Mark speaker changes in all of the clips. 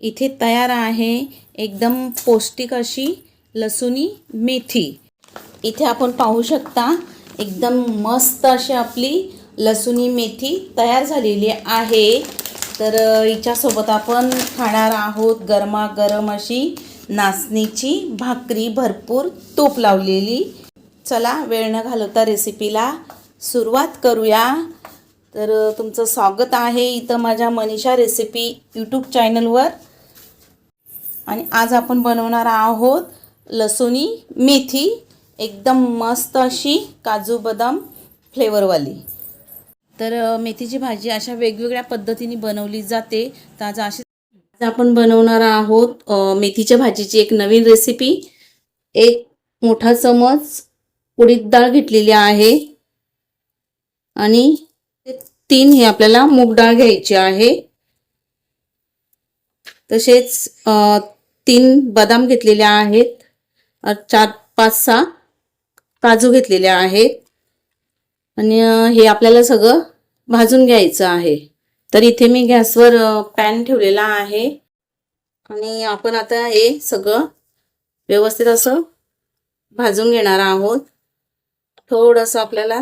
Speaker 1: इथे तयार आहे एकदम पौष्टिक अशी लसुणी मेथी. इथे आपण पाहू शकता एकदम मस्त अशी आपली लसुणी मेथी तयार झालेली आहे. तर हिच्यासोबत आपण खाणार आहोत गरमागरम अशी नाचणीची भाकरी भरपूर तूप लावलेली. चला वेळ न घालवता रेसिपीला सुरुवात करूया. तर तुमचं स्वागत आहे इथं माझ्या मनीषा रेसिपी यूट्यूब चॅनलवर. आणि आज आपण बनवणार आहोत लसुणी मेथी एकदम मस्त अशी काजू बदाम फ्लेवरवाली. तर मेथीची भाजी अशा वेगवेगळ्या पद्धतीने बनवली जाते. तर आज अशी आज आपण बनवणार आहोत मेथीच्या भाजीची एक नवीन रेसिपी. एक मोठा चमच उडीद डाळ घेतलेली आहे. आणि तीन हे आपल्याला मूग डाळ घ्यायची आहे. तसेच तीन बदाम घेतलेले आहेत. चार पाच सहा काजू घेतलेले आहेत. आणि हे आपल्याला सगळं भाजून घ्यायचं आहे. तर इथे मी गॅसवर पॅन ठेवलेला आहे. आणि आपण आता हे सगळं व्यवस्थित असं भाजून घेणार आहोत. थोडंसं आपल्याला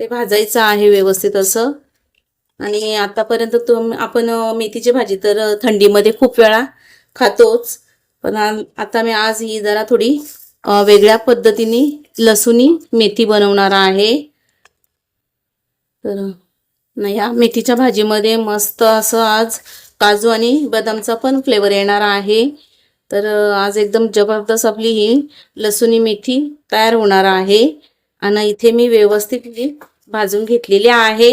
Speaker 1: ते भाजायचं आहे व्यवस्थित असं. आणि आतापर्यंत तुम आपण मेथीची भाजी तर थंडीमध्ये खूप वेळा खातोच. पण आता मी आज ही जरा थोडी वेगळ्या पद्धतीने लसुणी मेथी बनवणार आहे. तर नाही ह्या मेथीच्या भाजीमध्ये मस्त असं आज काजू आणि बदामचा पण फ्लेवर येणार आहे. तर आज एकदम जबरदस्त आपली ही लसुणी मेथी तयार होणार आहे. आणि इथे मी व्यवस्थित भाजून घेतलेली आहे.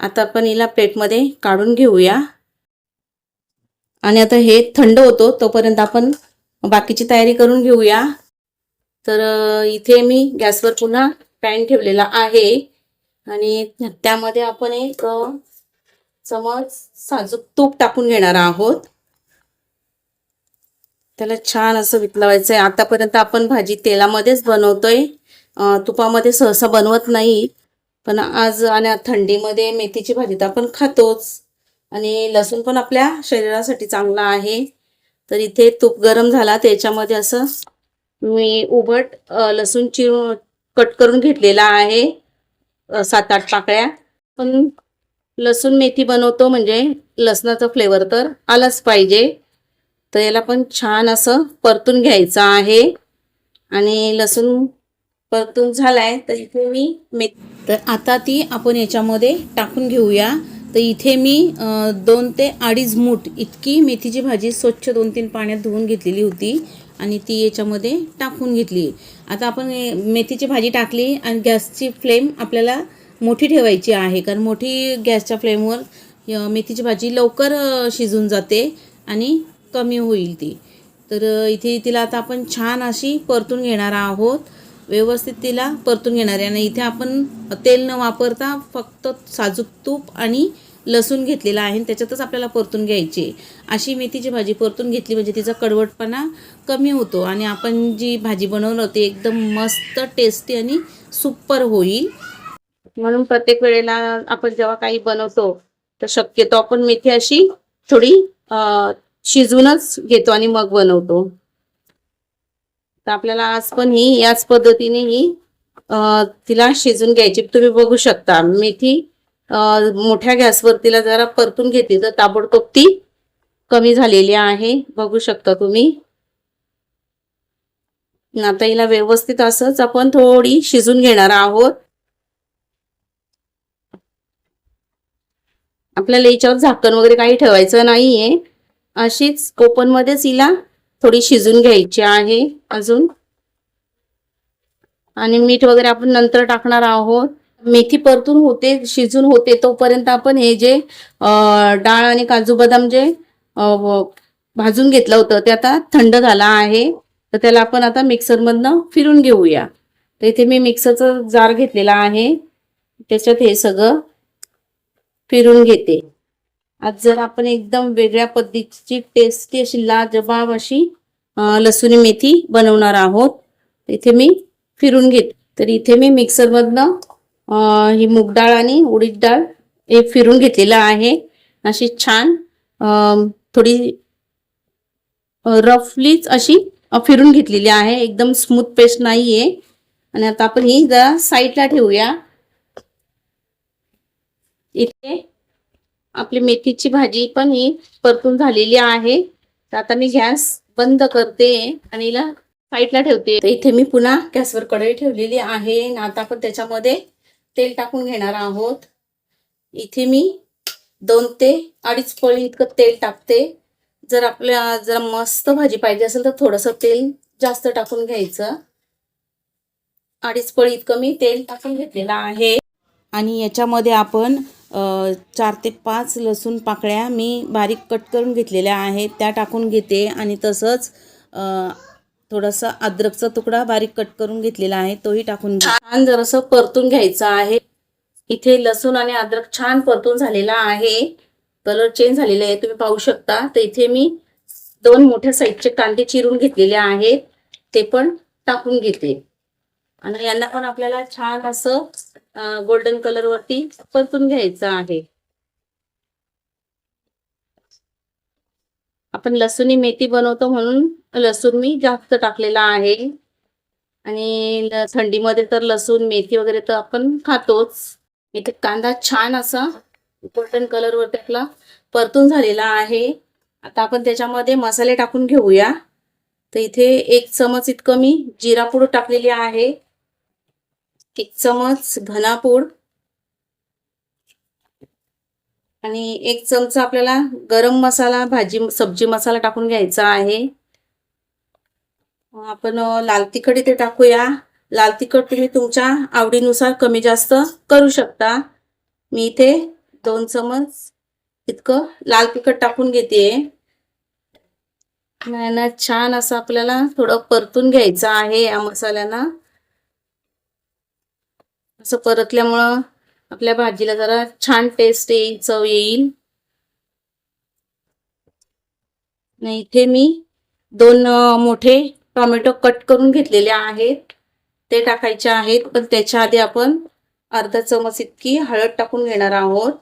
Speaker 1: आता आपण हिला प्लेटमध्ये काढून घेऊया. आणि आता हे थंड होतो तोपर्यंत आपण बाकीची तयारी करून घेऊया. तर इथे मी गॅसवर पुन्हा पॅन ठेवलेला आहे. आणि त्यामध्ये आपण एक चमच साजूक तूप टाकून घेणार आहोत. त्याला छान असं वितलवायचं आहे आतापर्यंत आपण भाजी तेलामध्येच बनवतोय. तुपामध्ये सहसा बनवत नाही. पण आज आणि थंडीमध्ये मेथीची भाजी तर आपण खातोच. आणि लसूण पण आपल्या शरीरासाठी चांगला आहे. तर इथे तूप गरम झाला त्याच्यामध्ये असं मी उभट लसूण चिरून कट करून घेतलेला आहे. सात आठ पाकळ्या पण लसूण मेथी बनवतो म्हणजे लसणाचा फ्लेवर तर आलाच पाहिजे. तर याला पण छान असं परतून घ्यायचं आहे. आणि लसूण परतून झालाय तर इथे मी मे तर आता ती आपण याच्यामध्ये टाकून घेऊया. तर इथे मी दोन ते अडीच मूठ इतकी मेथीची भाजी स्वच्छ दोन तीन पाण्यात धुवून घेतलेली होती आणि ती याच्यामध्ये टाकून घेतली. आता आपण मेथीची भाजी टाकली आणि गॅसची फ्लेम आपल्याला मोठी ठेवायची आहे. कारण मोठी गॅसच्या फ्लेमवर मेथीची भाजी लवकर शिजून जाते आणि कमी होईल ती. तर इथे तिला आता आपण छान अशी परतून घेणार आहोत. व्यवस्थित तिला परतून घेणार. आहे आणि इथे आपण तेल न वापरता फक्त साजूक तूप आणि लसूण घेतलेला आहे आणि त्याच्यातच आपल्याला परतून घ्यायची. अशी मेथीची भाजी परतून घेतली म्हणजे तिचा कडवटपणा कमी होतो आणि आपण जी भाजी बनवलं ती एकदम मस्त टेस्टी आणि सुपर होईल. म्हणून प्रत्येक वेळेला आपण जेव्हा काही बनवतो तर शक्यतो आपण मेथी अशी थोडी शिजवूनच घेतो आणि मग बनवतो. तर आपल्याला आज पण ही याच पद्धतीने ही तिला शिजून घ्यायची. तुम्ही बघू शकता. मेथी मोठ्या गॅसवर तिला जरा परतून घेतली तर ताबडतोब ती कमी झालेली आहे. बघू शकता तुम्ही. आता हिला व्यवस्थित असंच आपण थोडी शिजून घेणार आहोत. आपल्याला याच्यावर झाकण वगैरे काही ठेवायचं नाहीये. अशीच ओपन मध्येच हिला थोडी शिजून घ्यायची आहे अजून. आणि मीठ वगैरे आपण नंतर टाकणार आहोत. मेथी परतून होते शिजून होते तोपर्यंत आपण हे जे डाळ आणि काजू बदाम जे भाजून घेतलं होतं ते आता थंड झाला आहे. तर त्याला आपण आता मिक्सरमधनं फिरून घेऊया. तर इथे मी मिक्सरचा जार घेतलेला आहे. त्याच्यात हे सगळं फिरून घेते. आज जर आपण एकदम वेगळ्या पद्धतीची टेस्टी अशी लाजबाब अशी लसुणी मेथी बनवणार आहोत. इथे मी फिरून घेत. तर इथे मी मिक्सरमधनं ही मूग डाळ आणि उडीद डाळ हे फिरून घेतलेलं आहे. अशी छान थोडी रफलीच अशी फिरून घेतलेली आहे. एकदम स्मूथ पेस्ट नाही आहे आणि आता आपण ही जरा साईडला ठेवूया. इथे आपली मेथीची भाजी पण ही परतून झालेली आहे. तर आता मी गॅस बंद करते आणि हिला साईडला ठेवते. तर इथे मी पुन्हा गॅसवर कढई ठेवलेली आहे. आणि आता आपण त्याच्यामध्ये तेल टाकून घेणार आहोत. इथे मी दोन ते अडीच पळी इतकं तेल टाकते. जर आपल्या जर मस्त भाजी पाहिजे असेल तर थोडंसं तेल जास्त टाकून घ्यायचं. अडीच पळी इतकं मी तेल टाकून घेतलेलं आहे. आणि याच्यामध्ये आपण चार ते पाच लसूण पाकळ्या मी बारीक कट करून घेतलेल्या आहेत. त्या टाकून घेते आणि तसंच थोडासा अद्रकचा तुकडा बारीक कट करून घेतलेला आहे तोही टाकून छान जरासं परतून घ्यायचं आहे. इथे लसूण आणि अद्रक छान परतून झालेला आहे. कलर चेंज झालेला आहे तुम्ही पाहू शकता. तर इथे मी दोन मोठ्या साईजचे कांदे चिरून घेतलेले आहेत. ते पण टाकून घेते. आणि यांना पण आपल्याला छान असं गोल्डन कलर वरती परतून घ्यायचं आहे. आपण लसूणी मेथी बनवतो म्हणून लसूण मी जास्त टाकलेला आहे. आणि थंडीमध्ये तर लसूण मेथी वगैरे तर आपण खातोच. इथे कांदा छान असा गोल्डन कलर वरती आपला परतून झालेला आहे. आता आपण त्याच्यामध्ये मसाले टाकून घेऊया. तर इथे एक चमच इतकं मी जिरा पूड टाकलेली आहे. एक चमच घनापूड आणि एक चमचा आपल्याला गरम मसाला भाजी सब्जी मसाला टाकून घ्यायचा आहे. आपण लाल तिखट इथे टाकूया. लाल तिखट तुम्ही तुमच्या आवडीनुसार कमी जास्त करू शकता. मी इथे दोन चमच इतकं लाल तिखट टाकून घेते. ना छान असं आपल्याला थोडं परतून घ्यायचं आहे या मसाल्यांना असं परतल्यामुळं आपल्या भाजीला जरा छान टेस्ट येईल चव येईल. नाही इथे मी दोन मोठे टोमॅटो कट करून घेतलेले आहेत. ते टाकायचे आहेत पण त्याच्या आधी आपण अर्धा चमच इतकी हळद टाकून घेणार आहोत.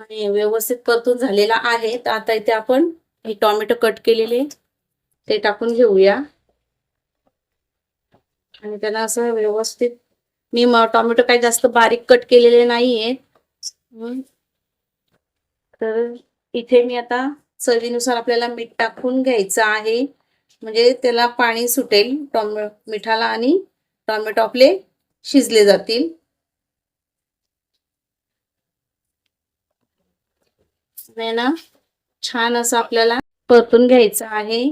Speaker 1: आणि व्यवस्थित परतून झालेला आहे. आता इथे आपण हे टोमॅटो कट केलेले ते टाकून घेऊया. आणि त्यांना असं व्यवस्थित मी टॉमॅटो टोमॅटो काही जास्त बारीक कट केलेले नाहीये. तर इथे मी आता चवीनुसार आपल्याला मीठ टाकून घ्यायचं आहे. म्हणजे त्याला पाणी सुटेल टोमॅ मिठाला आणि टोमॅटो आपले शिजले जातील. ना? छान असं आपल्याला परतून घ्यायचं आहे.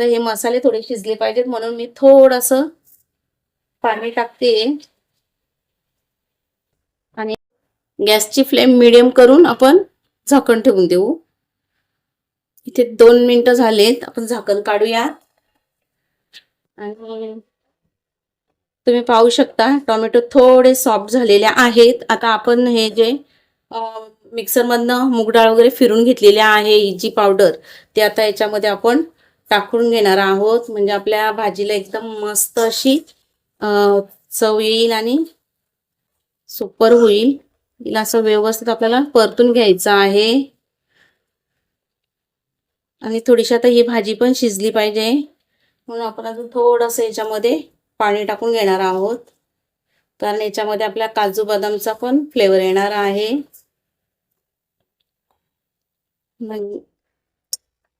Speaker 1: तर हे मसाले थोडे शिजले पाहिजेत म्हणून मी थोडस पाणी टाकते. आणि गॅसची फ्लेम मिडियम करून आपण झाकण ठेवून देऊ. इथे दोन मिनिटं झालेत आपण झाकण काढूया आणि तुम्ही पाहू शकता टोमॅटो थोडे सॉफ्ट झालेले आहेत. आता आपण हे जे मिक्सरमधनं मूग डाळ वगैरे फिरून घेतलेले आहे ही जी पावडर ते आता याच्यामध्ये आपण टाकून घेणार आहोत. म्हणजे आपल्या भाजीला एकदम मस्त अशी चव येईल आणि सुपर होईल. हिला असं व्यवस्थित आपल्याला परतून घ्यायचं आहे. आणि थोडीशी आता ही भाजी पण शिजली पाहिजे. म्हणून आपण अजून थोडंसं याच्यामध्ये पाणी टाकून घेणार आहोत. कारण याच्यामध्ये आपल्या काजू बदामचा पण फ्लेवर येणार आहे.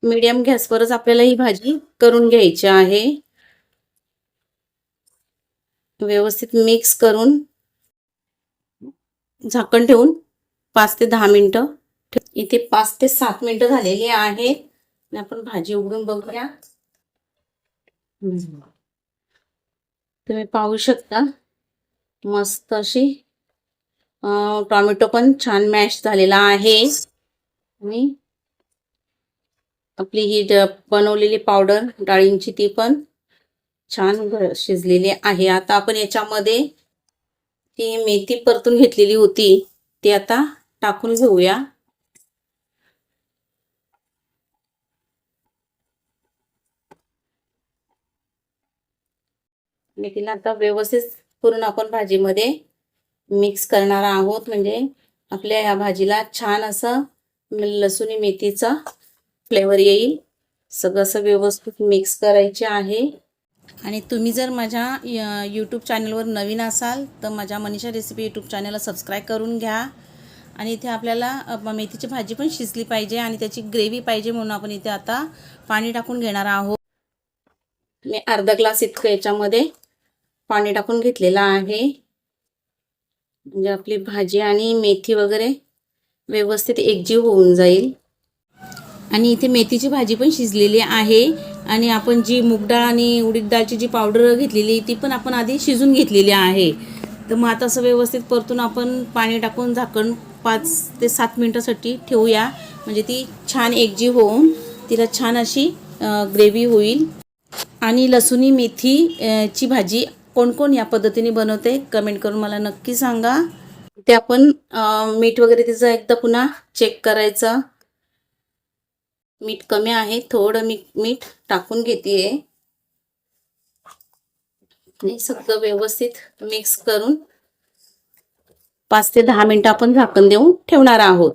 Speaker 1: मीडियम गॅसवरच आपल्याला ही भाजी करून घ्यायची आहे. व्यवस्थित मिक्स करून झाकण ठेवून पाच ते दहा मिनिटं इथे पाच ते सात मिनिटं झालेली आहेत आपण भाजी उघडून बघूया. तुम्ही पाहू शकता मस्त अशी अं, टोमॅटो पण छान मॅश झालेला आहे. आणि आपली ही बनवलेली पावडर डाळींची ती पण छान शिजलेली आहे. आता आपण याच्यामध्ये ती मेथी परतून घेतलेली होती ती आता टाकून घेऊया. मेथीला आता व्यवस्थित करून आपण भाजीमध्ये मिक्स करणार आहोत. म्हणजे आपल्या ह्या भाजीला छान असं लसूणी मेथीचा फ्लेवर येईल. सगळं असं व्यवस्थित मिक्स करायचे आहे. आणि तुम्ही जर माझ्या यूट्यूब चॅनलवर नवीन असाल तर माझ्या मनीषा रेसिपी यूट्यूब चॅनलला सबस्क्राईब करून घ्या. आणि इथे आपल्याला मेथीची भाजी पण शिजली पाहिजे आणि त्याची ग्रेव्ही पाहिजे म्हणून आपण इथे आता पाणी टाकून घेणार आहोत. मी अर्धा ग्लास इतकं याच्यामध्ये पाणी टाकून घेतलेलं आहे. म्हणजे आपली भाजी आणि मेथी वगैरे व्यवस्थित एकजीव होऊन जाईल. आणि इथे मेथीची भाजी पण शिजलेली आहे. आणि आपण जी मूग डाळ आणि उडीद डाळची जी पावडर घेतलेली ती पण आपण आधी शिजून घेतलेली आहे. तर मग आता असं व्यवस्थित परतून आपण पाणी टाकून झाकण पाच ते सात मिनटासाठी ठेवूया. म्हणजे ती छान एकजीव होऊन तिला छान अशी ग्रेव्ही होईल. आणि लसुणी मेथी ची भाजी कोण कोण या पद्धतीने बनवते कमेंट करून मला नक्की सांगा. ते आपण मीठ वगैरे तिचं एकदा पुन्हा चेक करायचं. मीठ कमी आहे थोडं मी मीठ टाकून घेते आणि सगळं व्यवस्थित मिक्स करून पाच ते दहा मिनटं आपण झाकण देऊन ठेवणार आहोत.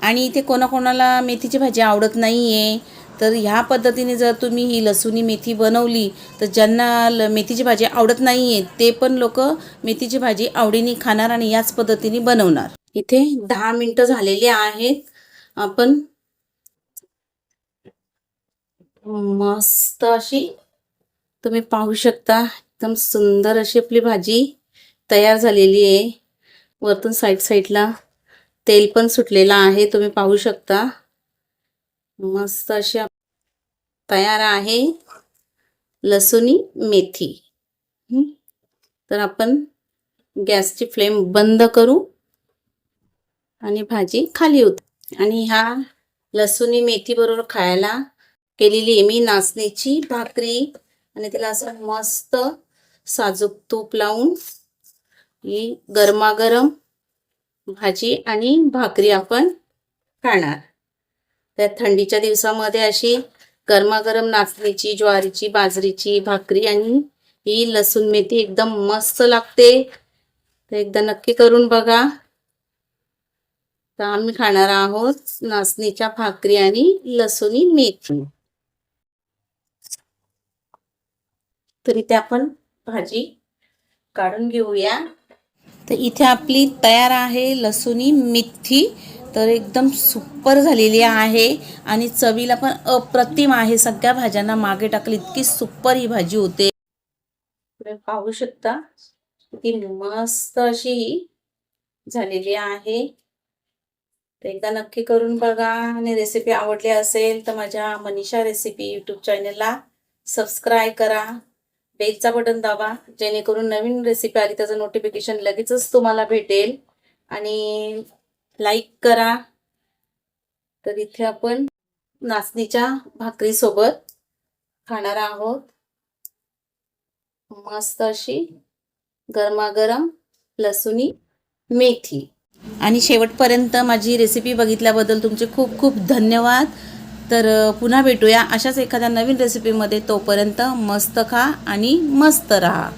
Speaker 1: आणि इथे कोणाकोणाला मेथीची भाजी आवडत नाही आहे तर ह्या पद्धतीने जर तुम्ही ही लसुणी मेथी बनवली तर ज्यांना ल मेथीची भाजी आवडत नाही आहे ते पण लोक मेथीची भाजी आवडीने खाणार आणि याच पद्धतीने बनवणार. इथे दहा मिनटं झालेली आहेत. आपण मस्त अशी तुम्ही पाहू शकता. एकदम सुंदर अशी आपली भाजी तयार झालेली आहे. वरतून साईड साईडला तेल पण सुटलेलं आहे. तुम्ही पाहू शकता. मस्त अशी तयार आहे. लसुणी मेथी. तर आपण गॅसची फ्लेम बंद करू आणि भाजी खाली होत. आणि ह्या लसुणी मेथी बरोबर खायला केलेली आहे मी नाचणीची भाकरी. आणि तिला असं मस्त साजूक तूप लावून ही गरमागरम भाजी आणि भाकरी आपण खाणार. त्या थंडीच्या दिवसामध्ये अशी गरमागरम नाचणीची ज्वारीची बाजरीची भाकरी आणि ही लसूण मेथी एकदम मस्त लागते. तर एकदा नक्की करून बघा. तर आम्ही खाणार आहोत नाचणीच्या भाकरी आणि लसुणी मेथी. तर इथे आपण भाजी काढून घेऊया. तर इथे आपली तयार आहे लसुणी मेथी. तर एकदम सुपर झालेली आहे आणि चवीला पण अप्रतिम आहे. सगळ्या भाज्यांना मागे टाकली इतकी सुपर ही भाजी होते. पाहू शकता ती मस्त अशी ही झालेली आहे. तर एकदा नक्की करून बघा. आणि रेसिपी आवडली असेल तर माझ्या मनीषा रेसिपी यूट्यूब चॅनलला सबस्क्राईब करा. बेलचा बटन दाबा जेणेकरून नवीन रेसिपी आली त्याचं नोटिफिकेशन लगेचच तुम्हाला भेटेल. आणि लाईक करा. तर इथे आपण नाचणीच्या भाकरीसोबत खाणार आहोत. मस्त अशी गरमागरम लसुणी मेथी. आणि शेवटपर्यंत माझी रेसिपी बघितल्याबद्दल तुमचे खूप खूप धन्यवाद. तर पुन्हा भेटूया अशाच एखाद्या नवीन रेसिपीमध्ये तोपर्यंत मस्त खा आणि मस्त राहा.